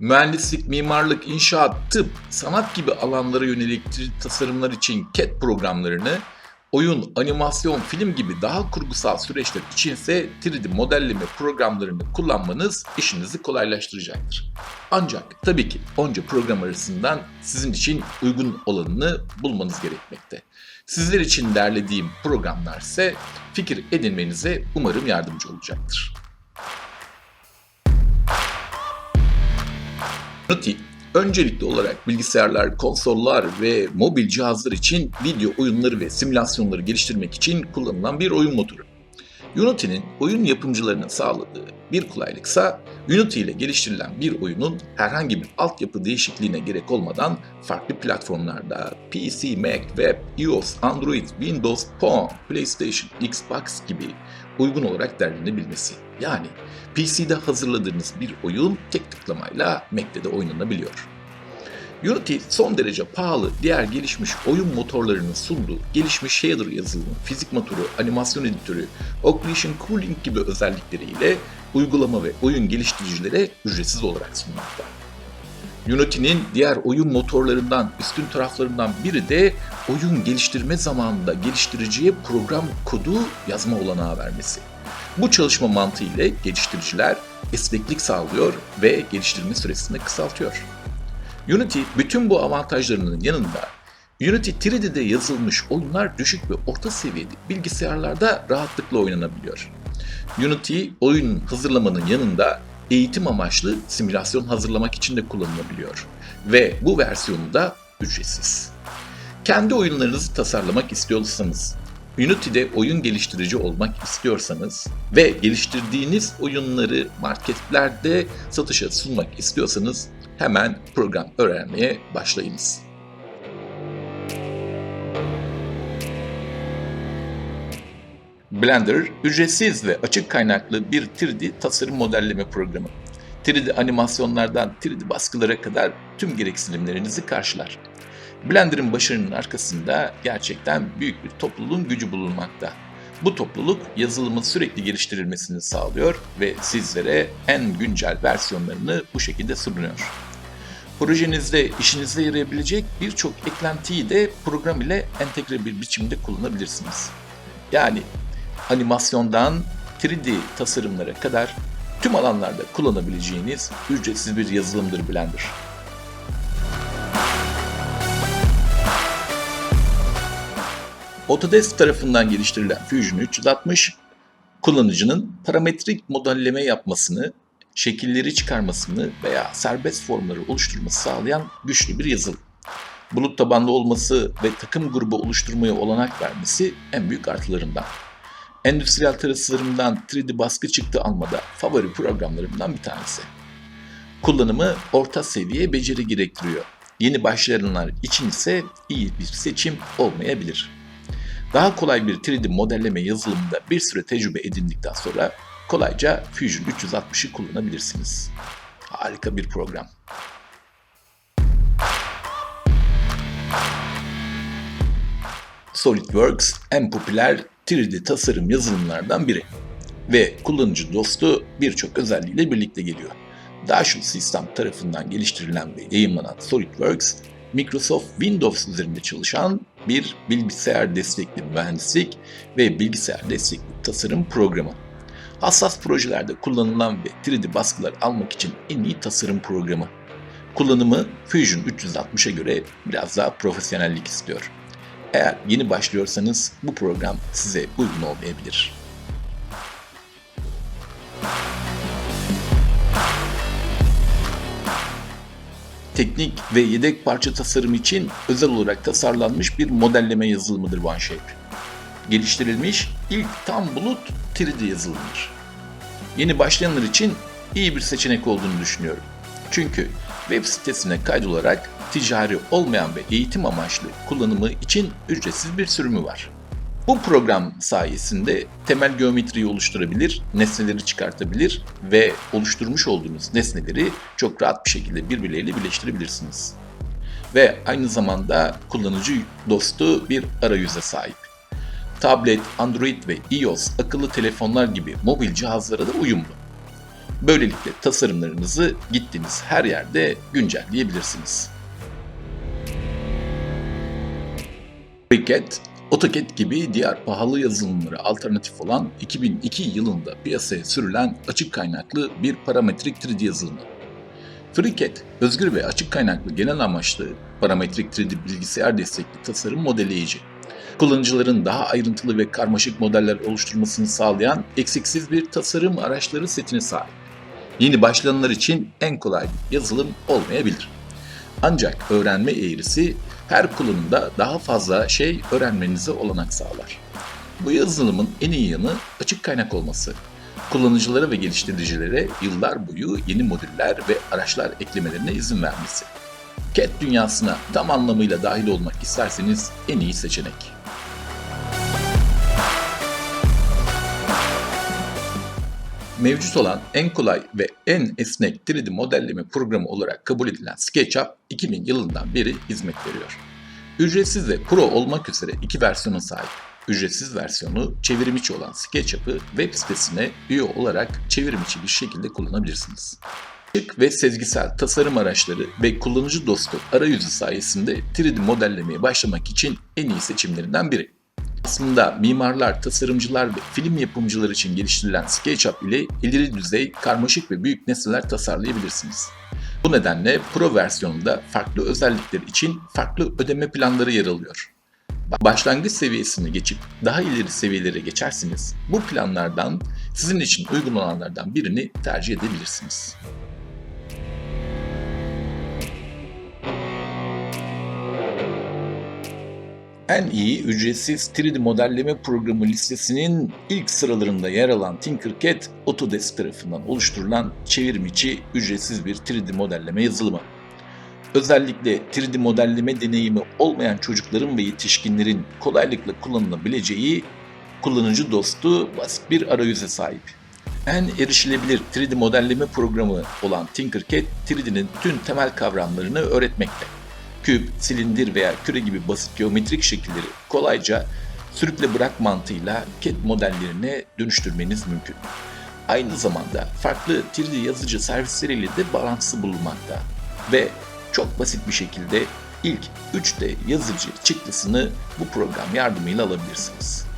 Mühendislik, mimarlık, inşaat, tıp, sanat gibi alanlara yönelik tasarımlar için CAD programlarını, oyun, animasyon, film gibi daha kurgusal süreçler içinse 3D modelleme programlarını kullanmanız işinizi kolaylaştıracaktır. Ancak tabii ki onca program arasından sizin için uygun olanını bulmanız gerekmekte. Sizler için derlediğim programlar ise fikir edinmenize umarım yardımcı olacaktır. Unity, öncelikli olarak bilgisayarlar, konsollar ve mobil cihazlar için video oyunları ve simülasyonları geliştirmek için kullanılan bir oyun motoru. Unity'nin oyun yapımcılarına sağladığı bir kolaylıksa Unity ile geliştirilen bir oyunun herhangi bir altyapı değişikliğine gerek olmadan farklı platformlarda PC, Mac, Web, iOS, Android, Windows, Phone, PlayStation, Xbox gibi uygun olarak derlenebilmesi. Yani PC'de hazırladığınız bir oyun tek tıklamayla Mac'te de oynanabiliyor. Unity son derece pahalı diğer gelişmiş oyun motorlarının sunduğu gelişmiş shader yazılımı, fizik motoru, animasyon editörü, occlusion cooling gibi özellikleriyle uygulama ve oyun geliştiricilere ücretsiz olarak sunmakta. Unity'nin diğer oyun motorlarından üstün taraflarından biri de oyun geliştirme zamanında geliştiriciye program kodu yazma olanağı vermesi. Bu çalışma mantığı ile geliştiriciler esneklik sağlıyor ve geliştirme süresini kısaltıyor. Unity bütün bu avantajlarının yanında Unity 3D'de yazılmış oyunlar düşük ve orta seviyede bilgisayarlarda rahatlıkla oynanabiliyor. Unity oyun hazırlamanın yanında eğitim amaçlı simülasyon hazırlamak için de kullanılabiliyor ve bu versiyonu da ücretsiz. Kendi oyunlarınızı tasarlamak istiyorsanız, Unity'de oyun geliştirici olmak istiyorsanız ve geliştirdiğiniz oyunları marketlerde satışa sunmak istiyorsanız hemen program öğrenmeye başlayınız. Blender ücretsiz ve açık kaynaklı bir 3D tasarım modelleme programı. 3D animasyonlardan 3D baskılara kadar tüm gereksinimlerinizi karşılar. Blender'ın başarının arkasında gerçekten büyük bir topluluğun gücü bulunmakta. Bu topluluk yazılımın sürekli geliştirilmesini sağlıyor ve sizlere en güncel versiyonlarını bu şekilde sunuyor. Projenizde işinize yarayabilecek birçok eklentiyi de program ile entegre bir biçimde kullanabilirsiniz. Yani animasyondan 3D tasarımlara kadar tüm alanlarda kullanabileceğiniz ücretsiz bir yazılımdır Blender. Autodesk tarafından geliştirilen Fusion 360, kullanıcının parametrik modelleme yapmasını, şekilleri çıkarmasını veya serbest formları oluşturması sağlayan güçlü bir yazılım. Bulut tabanlı olması ve takım grubu oluşturmaya olanak vermesi en büyük artılarından. Endüstriyel tasarımdan 3D baskı çıktı almada favori programlarımdan bir tanesi. Kullanımı orta seviye beceri gerektiriyor. Yeni başlayanlar için ise iyi bir seçim olmayabilir. Daha kolay bir 3D modelleme yazılımında bir süre tecrübe edindikten sonra kolayca Fusion 360'ı kullanabilirsiniz. Harika bir program. SolidWorks en popüler 3D tasarım yazılımlardan biri ve kullanıcı dostu birçok özelliğiyle birlikte geliyor. Dashiell System tarafından geliştirilen ve yayınlanan SolidWorks, Microsoft Windows üzerinde çalışan bir bilgisayar destekli mühendislik ve bilgisayar destekli tasarım programı. Hassas projelerde kullanılan ve 3D baskılar almak için en iyi tasarım programı. Kullanımı Fusion 360'a göre biraz daha profesyonellik istiyor. Eğer yeni başlıyorsanız bu program size uygun olmayabilir. Teknik ve yedek parça tasarım için özel olarak tasarlanmış bir modelleme yazılımıdır OneShape. Geliştirilmiş ilk tam bulut 3D yazılımıdır. Yeni başlayanlar için iyi bir seçenek olduğunu düşünüyorum. Çünkü web sitesine kaydolarak ticari olmayan ve eğitim amaçlı kullanımı için ücretsiz bir sürümü var. Bu program sayesinde temel geometriyi oluşturabilir, nesneleri çıkartabilir ve oluşturmuş olduğunuz nesneleri çok rahat bir şekilde birbirleriyle birleştirebilirsiniz. Ve aynı zamanda kullanıcı dostu bir arayüze sahip. Tablet, Android ve iOS akıllı telefonlar gibi mobil cihazlara da uyumlu. Böylelikle tasarımlarınızı gittiğiniz her yerde güncelleyebilirsiniz. FreeCAD, AutoCAD gibi diğer pahalı yazılımlara alternatif olan 2002 yılında piyasaya sürülen açık kaynaklı bir parametrik 3D yazılımı. FreeCAD, özgür ve açık kaynaklı genel amaçlı parametrik 3D bilgisayar destekli tasarım modelleyici. Kullanıcıların daha ayrıntılı ve karmaşık modeller oluşturmasını sağlayan eksiksiz bir tasarım araçları setine sahip. Yeni başlayanlar için en kolay yazılım olmayabilir. Ancak öğrenme eğrisi her kullanımda daha fazla şey öğrenmenize olanak sağlar. Bu yazılımın en iyi yanı açık kaynak olması. Kullanıcılara ve geliştiricilere yıllar boyu yeni modüller ve araçlar eklemelerine izin vermesi. CAD dünyasına tam anlamıyla dahil olmak isterseniz en iyi seçenek. Mevcut olan en kolay ve en esnek 3D modelleme programı olarak kabul edilen SketchUp 2000 yılından beri hizmet veriyor. Ücretsiz ve Pro olmak üzere iki versiyona sahip. Ücretsiz versiyonu çevrim içi olan SketchUp'ı web sitesine üye olarak çevrim içi bir şekilde kullanabilirsiniz. Şık ve sezgisel tasarım araçları ve kullanıcı dostu arayüzü sayesinde 3D modellemeye başlamak için en iyi seçimlerinden biri. Aslında mimarlar, tasarımcılar ve film yapımcılar için geliştirilen SketchUp ile ileri düzey, karmaşık ve büyük nesneler tasarlayabilirsiniz. Bu nedenle Pro versiyonunda farklı özellikler için farklı ödeme planları yer alıyor. Başlangıç seviyesini geçip daha ileri seviyelere geçersiniz. Bu planlardan sizin için uygun olanlardan birini tercih edebilirsiniz. En iyi ücretsiz 3D modelleme programı listesinin ilk sıralarında yer alan Tinkercad, Autodesk tarafından oluşturulan çevrimiçi ücretsiz bir 3D modelleme yazılımı. Özellikle 3D modelleme deneyimi olmayan çocukların ve yetişkinlerin kolaylıkla kullanılabileceği kullanıcı dostu basit bir arayüze sahip. En erişilebilir 3D modelleme programı olan Tinkercad, 3D'nin tüm temel kavramlarını öğretmekte küp, silindir veya küre gibi basit geometrik şekilleri kolayca sürükle bırak mantığıyla CAD modellerine dönüştürmeniz mümkün. Aynı zamanda farklı 3D yazıcı servisleriyle de bağlantısı bulunmakta ve çok basit bir şekilde ilk 3D yazıcı çıktısını bu program yardımıyla alabilirsiniz.